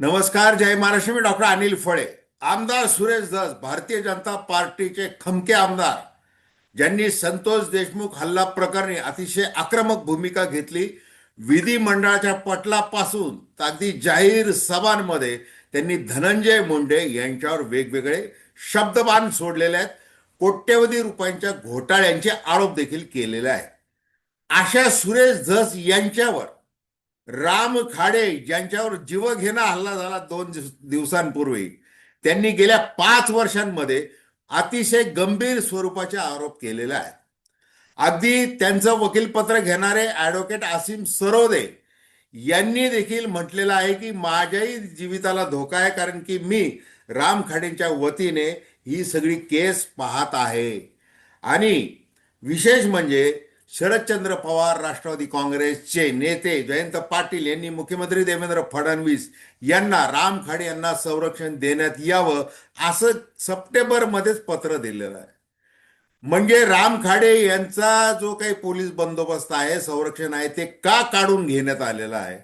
नमस्कार जय महाराष्ट्र मी डॉक्टर अनिल फळे आमदार सुरेश धस भारतीय जनता पार्टीचे खमके आमदार. ज्यांनी संतोष देशमुख हल्ला प्रकरणी अतिशय आक्रमक भूमिका घेतली. विधिमंडळाच्या पटलापासून अगदी जाहीर सभांमध्ये त्यांनी धनंजय मुंडे यांच्यावर वेगवेगळे शब्दबाण सोडलेले आहेत. कोट्यवधी रुपयांच्या घोटाळ्यांचे आरोप देखील केलेले आहेत. अशा सुरेश धस यांच्यावर राम खाडे ज्यांच्यावर जीवघेणा हल्ला झाला दोन दिवसांपूर्वी त्यांनी गेल्या पाच वर्षांमध्ये अतिशय गंभीर स्वरूपाचे आरोप केलेले आहेत. अगदी त्यांचं वकीलपत्र घेणारे ॲडव्होकेट आसिम सरोदे यांनी देखील म्हटलेलं आहे की माझ्याही जीविताला धोका आहे कारण की मी राम खाडेंच्या वतीने ही सगळी केस पाहत आहे. आणि विशेष म्हणजे शरदचंद्र पवार राष्ट्रवादी काँग्रेसचे नेते जयंत पाटील यांनी मुख्यमंत्री देवेंद्र फडणवीस यांना राम खाडे यांना संरक्षण देण्यात यावं असं सप्टेंबरमध्येच पत्र दिलेलं आहे. म्हणजे राम खाडे यांचा जो काही पोलीस बंदोबस्त आहे संरक्षण आहे ते का काढून घेण्यात आलेलं आहे?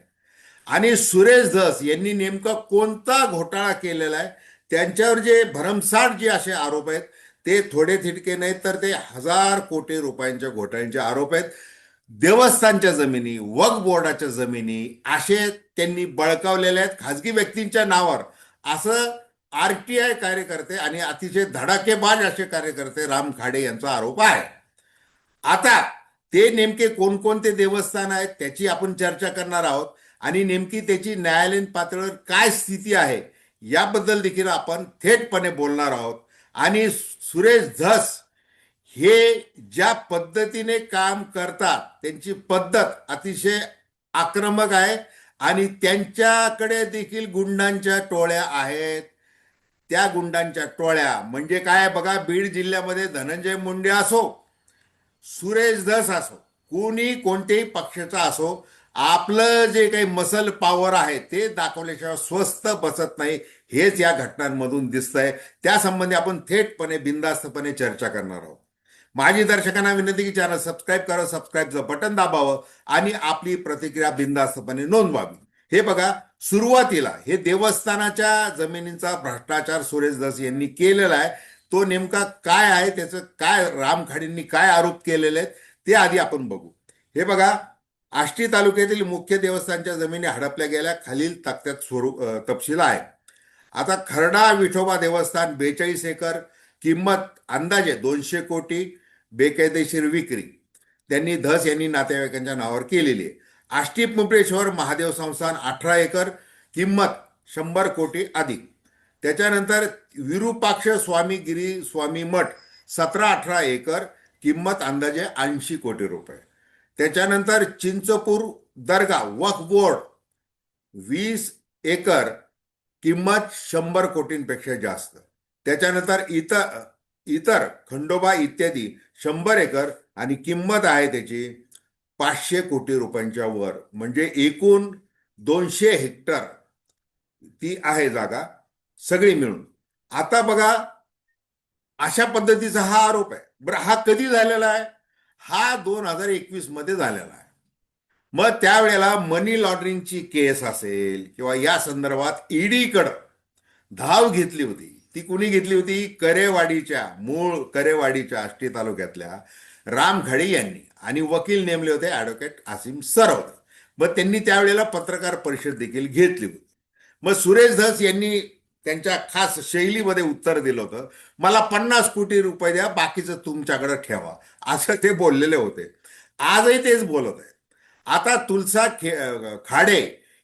आणि सुरेश धस यांनी नेमका कोणता घोटाळा केलेला आहे? त्यांच्यावर जे भरमसाठ जे असे आरोप आहेत ते थोडे थिटके नाहीत तर ते हजार कोटी रुपयांच्या घोटाळ्यांचे आरोप आहेत. देवस्थानच्या जमिनी वक्फ बोर्डाच्या जमिनी असे त्यांनी बळकावलेले आहेत खाजगी व्यक्तींच्या नावावर. असं आर टी आय कार्यकर्ते आणि अतिशय धडाकेबाज असे कार्यकर्ते राम खाडे यांचा आरोप आहे. आता ते नेमके कोणकोणते देवस्थान आहेत त्याची आपण चर्चा करणार आहोत आणि नेमकी त्याची न्यायालयीन पातळीवर काय स्थिती आहे याबद्दल देखील आपण थेटपणे बोलणार आहोत. आणि सुरेश धस हे ज्या पद्धतीने काम करतात त्यांची पद्धत अतिशय आक्रमक आहे आणि त्यांच्याकडे देखील गुंडांच्या टोळ्या आहेत. त्या गुंडांच्या टोळ्या म्हणजे काय? बघा बीड जिल्ह्यामध्ये धनंजय मुंडे असो सुरेश धस असो कोणी कोणत्याही पक्षाचा असो आपलं जे काही मसल पॉवर आहे ते दाखवल्याशिवाय स्वस्त बसत नाही. हेच या घटनांमधून दिसतंय. त्यासंबंधी आपण थेटपणे बिंदास्तपणे चर्चा करणार आहोत. माझी दर्शकांना विनंती की चॅनल सबस्क्राईब करा सबस्क्राईबचं बटन दाबावं आणि आपली प्रतिक्रिया बिंदास्तपणे नोंदवावी. हे बघा सुरुवातीला हे देवस्थानाच्या जमिनींचा भ्रष्टाचार सुरेश दास यांनी केलेला आहे. तो नेमका काय आहे? त्याचं काय रामखाडींनी काय आरोप केलेले आहेत? ते आधी आपण बघू. हे बघा आष्टी तालुक्यातील मुख्य देवस्थानच्या जमिनी हडपल्या गेल्या खालील तक्त्यात स्वरूप तपशील आहे. आता खरडा विठोबा देवस्थान बेचाळीस एकर किंमत अंदाजे दोनशे कोटी बेकायदेशीर विक्री. त्यांनी धस यांनी नातेवाईकांच्या नावावर केलेली आहे. आष्टी पिंपळेश्वर महादेव संस्थान अठरा एकर किंमत शंभर कोटी अधिक. त्याच्यानंतर विरूपाक्ष स्वामी गिरी स्वामी मठ सतरा अठरा एकर किंमत अंदाजे ऐंशी कोटी रुपये. त्याच्यानंतर चिंचपूर दर्गा वक्फ बोर्ड वीस एकर किंमत शंभर कोटींपेक्षा जास्त. त्याच्यानंतर इतर इतर खंडोबा इत्यादी शंभर एकर आणि किंमत आहे त्याची पाचशे कोटी रुपयांच्या वर. म्हणजे एकूण दोनशे हेक्टर ती आहे जागा सगळी मिळून. आता बघा अशा पद्धतीचा हा आरोप आहे. बरं हा कधी झालेला आहे? हा दोन हजार एकवीसमध्ये झालेला आहे. मग त्यावेळेला मनी लॉन्ड्रिंगची केस असेल किंवा या संदर्भात ईडीकडं धाव घेतली होती. ती कुणी घेतली होती? करेवाडीच्या मूळ करेवाडीच्या आष्टी तालुक्यातल्या राम घडे यांनी. आणि वकील नेमले होते ॲडव्होकेट आसिम सरवत मग त्यांनी त्यावेळेला पत्रकार परिषद देखील घेतली होती. मग सुरेश धस यांनी त्यांच्या खास शैलीमध्ये उत्तर दिलं होतं. मला पन्नास कोटी रुपये द्या बाकीचं तुमच्याकडे ठेवा. असं ते बोललेले होते. आजही तेच बोलत आहे आता तुलसा खे खाडे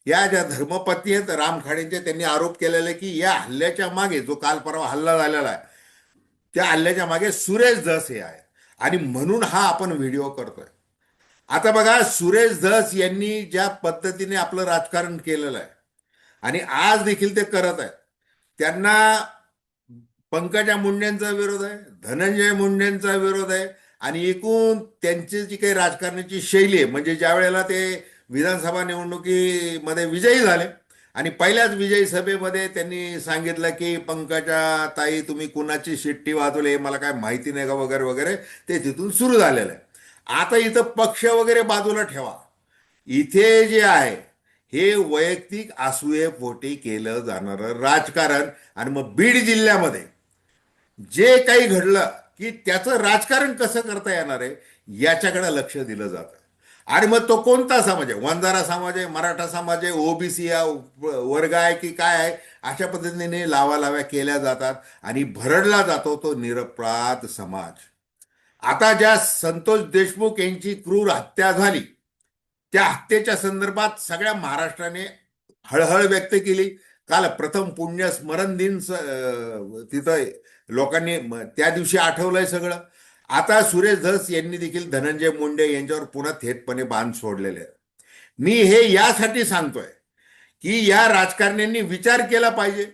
या ज्या धर्मपती आहेत राम खाडेंचे त्यांनी आरोप केलेले की या हल्ल्याच्या मागे जो काल परवा हल्ला झालेला आहे त्या हल्ल्याच्या मागे सुरेश धस हे आहे आणि म्हणून हा आपण व्हिडिओ करतोय. आता बघा सुरेश धस यांनी ज्या पद्धतीने आपलं राजकारण केलेलं आहे आणि आज देखील ते करत आहेत. त्यांना पंकजा मुंडेंचा विरोध आहे धनंजय मुंडेंचा विरोध आहे आणि एकूण त्यांची जी काही राजकारणाची शैली आहे म्हणजे ज्या वेळेला ते विधानसभा निवडणुकीमध्ये विजयी झाले आणि पहिल्याच विजयी सभेमध्ये त्यांनी सांगितलं की पंकजा ताई तुम्ही कुणाची शिट्टी वाजवली हे मला काय माहिती नाही का वगैरे वगैरे ते तिथून सुरू झालेलं आहे. आता इथं पक्ष वगैरे बाजूला ठेवा. इथे जे आहे हे वैयक्तिक असूयेपोटी केलं जाणारं राजकारण. आणि मग बीड जिल्ह्यामध्ये जे काही घडलं की त्याचं राजकारण कसं करता येणार आहे याच्याकडे लक्ष दिलं जातं. आणि मग तो कोणता समाज आहे? वंजारा समाज आहे मराठा समाज आहे ओबीसी या वर्ग आहे की काय आहे? अशा पद्धतीने लावालाव्या केल्या जातात आणि भरडला जातो तो निरपराध समाज. आता ज्या संतोष देशमुख यांची क्रूर हत्या झाली त्या हत्येच्या संदर्भात सगळ्या महाराष्ट्राने हळहळ व्यक्त केली. काल प्रथम पुण्य स्मरण दिन तिथं लोकांनी त्या दिवशी आठवलंय सगळं. आता सुरेश धस यांनी देखील धनंजय मुंडे यांच्यावर पुन्हा थेटपणे बांध सोडलेले मी हे यासाठी सांगतोय की या राजकारण्यांनी विचार केला पाहिजे.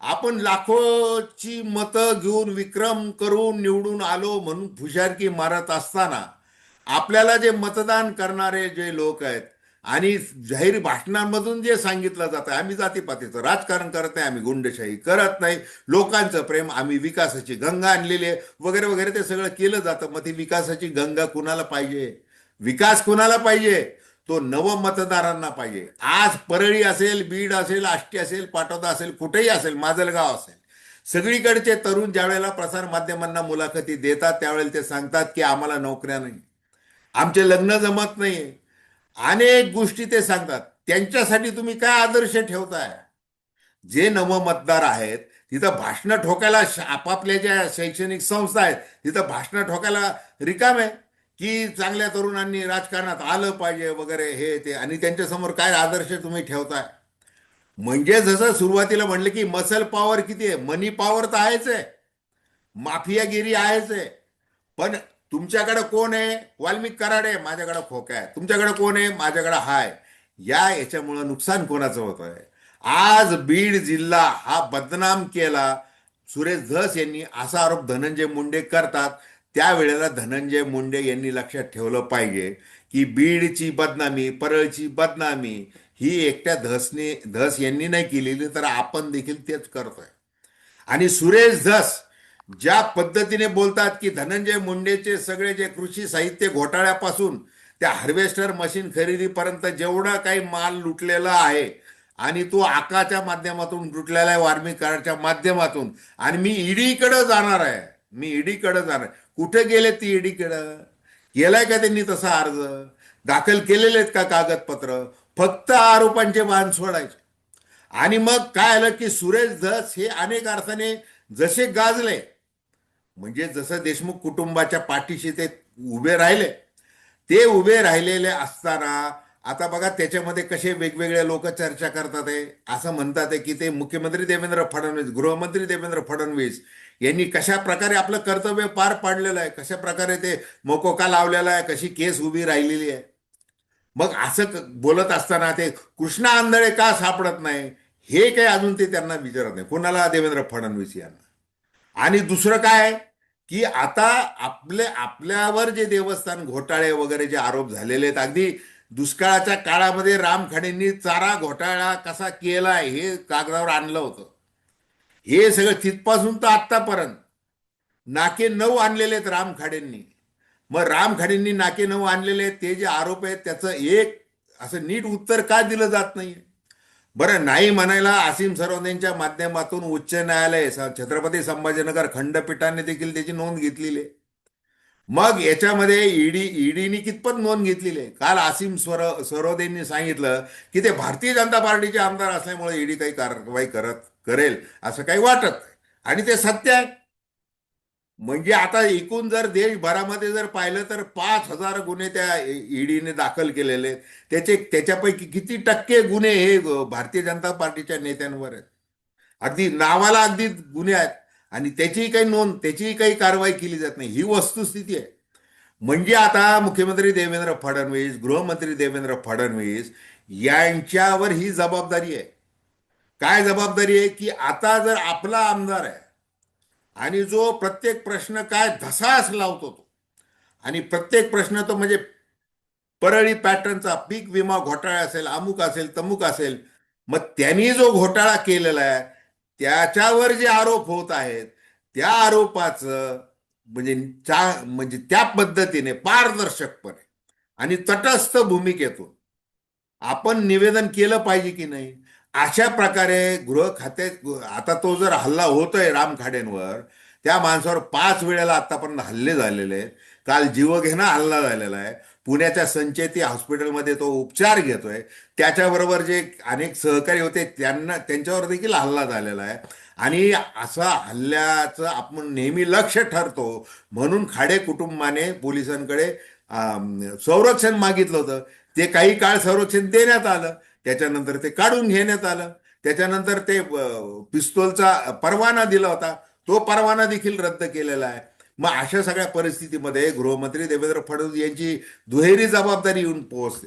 आपण लाखोची मतं घेऊन विक्रम करून निवडून आलो म्हणून फुशारकी मारत असताना आपल्याला जे मतदान करणारे जे लोक आहेत आणि जाहीर भाषणांमधून जे सांगितलं जातं आम्ही जातीपातीचं राजकारण करत नाही आम्ही गुंडशाही करत नाही. लोकांचं प्रेम आम्ही विकासाची गंगा आणलेली आहे. वगैरे वगैरे ते सगळं केलं जातं. मग ती विकासाची गंगा कुणाला पाहिजे? विकास कुणाला पाहिजे? तो नव मतदारांना पाहिजे. आज परळी असेल बीड असेल आष्टी असेल पाटोदा असेल कुठेही असेल माजलगाव असेल. सगळीकडचे तरुण ज्यावेळेला प्रसार माध्यमांना मुलाखती देतात त्यावेळेला ते सांगतात की आम्हाला नोकऱ्या नाही आमचे लग्न जमत नाही अनेक गोष्टी ते सांगतात. त्यांच्यासाठी तुम्ही काय आदर्श ठेवताय? जे नव मतदार आहेत तिथं भाषणं ठोकायला आपापल्या ज्या शैक्षणिक संस्था आहेत तिथं भाषणं ठोकायला रिकाम आहे. की चांगल्या तरुणांनी राजकारणात आलं पाहिजे वगैरे हे ते आणि त्यांच्यासमोर काय आदर्श तुम्ही ठेवताय? म्हणजे जसं सुरुवातीला म्हणलं की मसल पॉवर किती आहे? मनी पॉवर तर आहेच आहे. माफियागिरी आहेच आहे. पण तुमच्याकडे कोण आहे? वाल्मिक कराड आहे माझ्याकडे खोका आहे. तुमच्याकडे कोण आहे? माझ्याकडे हाय. या याच्यामुळं नुकसान कोणाचं होत आहे आज बीड जिल्हा हा बदनाम केला. सुरेश धस यांनी असा आरोप धनंजय मुंडे करतात. त्यावेळेला धनंजय मुंडे यांनी लक्षात ठेवलं पाहिजे की बीडची बदनामी परळची बदनामी ही एकट्या धसने धस यांनी नाही केलेली तर आपण देखील तेच करतोय. आणि सुरेश धस ज्या पद्धतीने बोलतात की धनंजय मुंडेचे सगळे जे कृषी साहित्य घोटाळ्यापासून त्या हार्वेस्टर मशीन खरेदीपर्यंत जेवढा काही माल लुटलेला आहे आणि तो आकाच्या माध्यमातून लुटलेला आहे वार्मिक कार्डच्या माध्यमातून आणि मी ईडीकडे जाणार आहे मी ईडीकडे जाणार आहे. कुठे गेले ती ईडीकडं? केलाय का त्यांनी तसा अर्ज? दाखल केलेले आहेत का कागदपत्र? फक्त आरोपांचे बांध सोडायचे. आणि मग काय आलं की सुरेश धस हे अनेक अर्थाने जसे गाजले म्हणजे जसं देशमुख कुटुंबाच्या पाठीशी ते उभे राहिले ते उभे राहिलेले असताना आता बघा त्याच्यामध्ये कसे वेगवेगळे लोक चर्चा करतात आहे असं म्हणतात आहे की ते मुख्यमंत्री देवेंद्र फडणवीस गृहमंत्री देवेंद्र फडणवीस यांनी कशा प्रकारे आपलं कर्तव्य पार पाडलेलं आहे कशा प्रकारे ते मोकोका लावलेला आहे कशी केस उभी राहिलेली आहे. मग असं बोलत असताना ते कृष्णा आंधळे का सापडत नाही हे काही अजून ते त्यांना विचारत नाही. कोणाला देवेंद्र फडणवीस यांना? आणि दुसरं काय? की आता आपले आपल्यावर जे देवस्थान घोटाळे वगैरे जे आरोप झालेले आहेत अगदी दुष्काळाच्या काळामध्ये रामखाडेंनी चारा घोटाळा कसा केला हे कागदावर आणलं होतं. हे सगळं तिथपासून तर आत्तापर्यंत. नाके नऊ आणलेले आहेत रामखाडेंनी मग रामखाडेंनी नाके नऊ आणलेले आहेत ते जे आरोप आहेत त्याचं एक असं नीट उत्तर का दिलं जात नाही बरं नाही म्हणायला आसिम सरोदेंच्या माध्यमातून उच्च न्यायालय छत्रपती संभाजीनगर खंडपीठाने देखील त्याची नोंद घेतलेली आहे. मग याच्यामध्ये ईडी ईडीनी कितपत नोंद घेतलेली आहे? काल आसिम स्वर सरोदेंनी सांगितलं की ते भारतीय जनता पार्टीचे आमदार असल्यामुळे ईडी काही कारवाई करत करेल असं काही वाटत. आणि ते सत्य आहे. म्हणजे आता एकूण जर देशभरामध्ये जर पाहिलं तर पाच हजार गुन्हे त्या ईडीने दाखल केलेले आहेत. त्याचे त्याच्यापैकी किती टक्के गुन्हे हे भारतीय जनता पार्टीच्या नेत्यांवर आहेत. अगदी नावाला अगदी गुन्हे आहेत. आणि त्याचीही काही नोंद त्याचीही काही कारवाई केली जात नाही. ही वस्तुस्थिती आहे. म्हणजे आता मुख्यमंत्री देवेंद्र फडणवीस गृहमंत्री देवेंद्र फडणवीस यांच्यावर ही जबाबदारी आहे. काय जबाबदारी आहे? की आता जर आपला आमदार आहे आणि जो प्रत्येक प्रश्न काय धसास लावतो तो. आणि प्रत्येक प्रश्न तो म्हणजे परळी पॅटर्नचा पीक विमा घोटाळा असेल अमुक असेल तमुक असेल मग त्यांनी जो घोटाळा केलेला आहे त्याच्यावर जे आरोप होत आहेत त्या आरोपाचं म्हणजे चा म्हणजे त्या पद्धतीने पारदर्शकपणे आणि तटस्थ भूमिकेतून आपण निवेदन केलं पाहिजे की नाही? अशा प्रकारे गृह खाते आता तो जर हल्ला होतोय राम खाडेंवर त्या माणसावर पाच वेळेला आतापर्यंत हल्ले झालेले आहेत. काल जीवघेणा हल्ला झालेला आहे. पुण्याच्या संचेती हॉस्पिटलमध्ये तो उपचार घेतोय. त्याच्याबरोबर जे अनेक सहकारी होते त्यांना त्यांच्यावर देखील हल्ला झालेला आहे. आणि असा हल्ल्याचं आपण नेहमी लक्ष ठरतो. म्हणून खाडे कुटुंबाने पोलिसांकडे संरक्षण मागितलं होतं. ते काही काळ संरक्षण देण्यात आलं. त्याच्यानंतर ते काढून घेण्यात आलं. त्याच्यानंतर ते पिस्तोलचा परवाना दिला होता. तो परवाना देखील रद्द केलेला आहे. मग अशा सगळ्या परिस्थितीमध्ये गृहमंत्री देवेंद्र फडणवीस यांची दुहेरी जबाबदारी येऊन पोहोचते.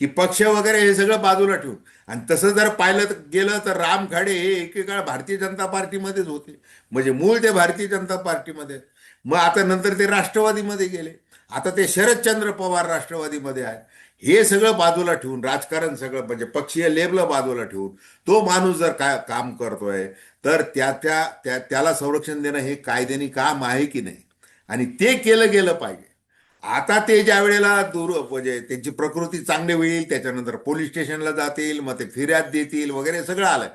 की पक्ष वगैरे हे सगळं बाजूला ठेवून. आणि तसं जर पाहिलं गेलं तर राम खाडे हे एकेकाळ भारतीय जनता पार्टीमध्येच होते. म्हणजे मूळ ते भारतीय जनता पार्टीमध्ये. मग आता नंतर ते राष्ट्रवादीमध्ये गेले. आता ते शरदचंद्र पवार राष्ट्रवादीमध्ये आहे हे सगळं बाजूला ठेवून राजकारण सगळं म्हणजे पक्षीय लेबलं बाजूला ठेवून तो माणूस जर काय काम करतोय तर त्या त्या त्या- त्याला संरक्षण देणं हे कायद्याने काम आहे की नाही? आणि ते केलं गेलं पाहिजे. आता ते ज्या वेळेला दूर म्हणजे त्यांची प्रकृती चांगली होईल त्याच्यानंतर पोलीस स्टेशनला जातील मग ते फिर्याद देतील वगैरे सगळं आलंय.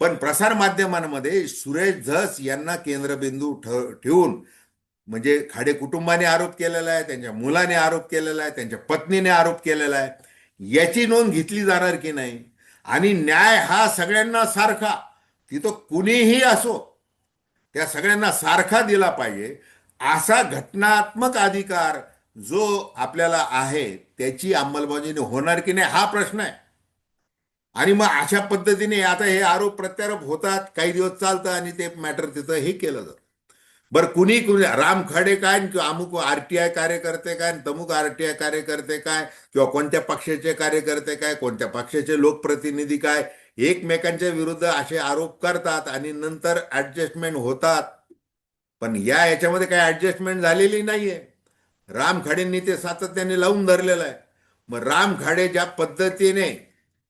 पण प्रसार माध्यमांमध्ये सुरेश धस यांना केंद्रबिंदू ठ ठेवून म्हणजे खाडे कुटुंबाने आरोप केलेला आहे त्यांच्या मुलाने आरोप केलेला आहे त्यांच्या पत्नीने आरोप केलेला आहे. याची नोंद घेतली जाणार की नाही? आणि न्याय हा सगळ्यांना सारखा तिथं कुणीही असो त्या सगळ्यांना सारखा दिला पाहिजे. असा घटनात्मक अधिकार जो आपल्याला आहे त्याची अंमलबजावणी होणार की नाही हा प्रश्न आहे. आणि मग अशा पद्धतीने आता हे आरोप प्रत्यारोप होतात काही दिवस चालतं आणि ते मॅटर तिथं हे केलं जातं. बरं कुणी कुणी राम खाडे काय किंवा अमुक आरटीआय कार्यकर्ते काय तमुक आरटीआय कार्यकर्ते काय किंवा कोणत्या पक्षाचे कार्यकर्ते काय कोणत्या पक्षाचे लोकप्रतिनिधी काय एकमेकांच्या विरुद्ध असे आरोप करतात आणि नंतर ऍडजस्टमेंट होतात. पण या याच्यामध्ये काही ऍडजस्टमेंट झालेली नाहीये. राम खाडेंनी ते सातत्याने लावून धरलेलं आहे. मग राम खाडे ज्या पद्धतीने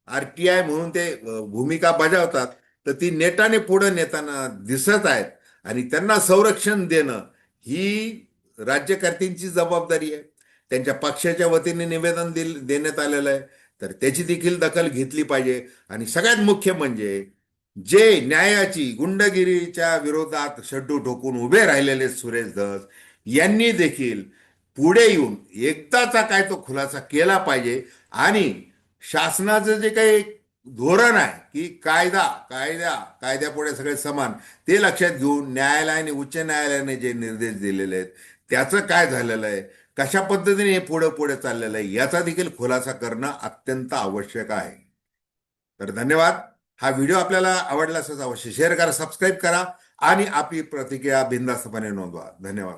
आरटीआय म्हणून ते भूमिका बजावतात तर ती नेटाने पुढे नेताना दिसत आहेत. आणि त्यांना संरक्षण देणं ही राज्यकर्त्यांची जबाबदारी आहे. त्यांच्या पक्षाच्या वतीने निवेदन दिल देण्यात आलेलं आहे. तर त्याची देखील दखल घेतली पाहिजे. आणि सगळ्यात मुख्य म्हणजे जे न्यायाची गुंडगिरीच्या विरोधात शड्डू ठोकून उभे राहिलेले सुरेश धस यांनी देखील पुढे येऊन एकदाचा काय तो खुलासा केला पाहिजे. आणि शासनाचं जे काही धोरण आहे की कायदा कायद्या कायद्यापुढे सगळे समान ते लक्षात घेऊन न्यायालयाने उच्च न्यायालयाने जे निर्देश दिलेले आहेत त्याचं काय झालेलं आहे? कशा पद्धतीने हे पुढे पुढे चाललेलं आहे? याचा देखील खुलासा करणं अत्यंत आवश्यक आहे. तर धन्यवाद. हा व्हिडिओ आपल्याला आवडला असंच अवश्य शेअर करा सबस्क्राईब करा आणि आपली प्रतिक्रिया बिंदास्तपणे नोंदवा. धन्यवाद.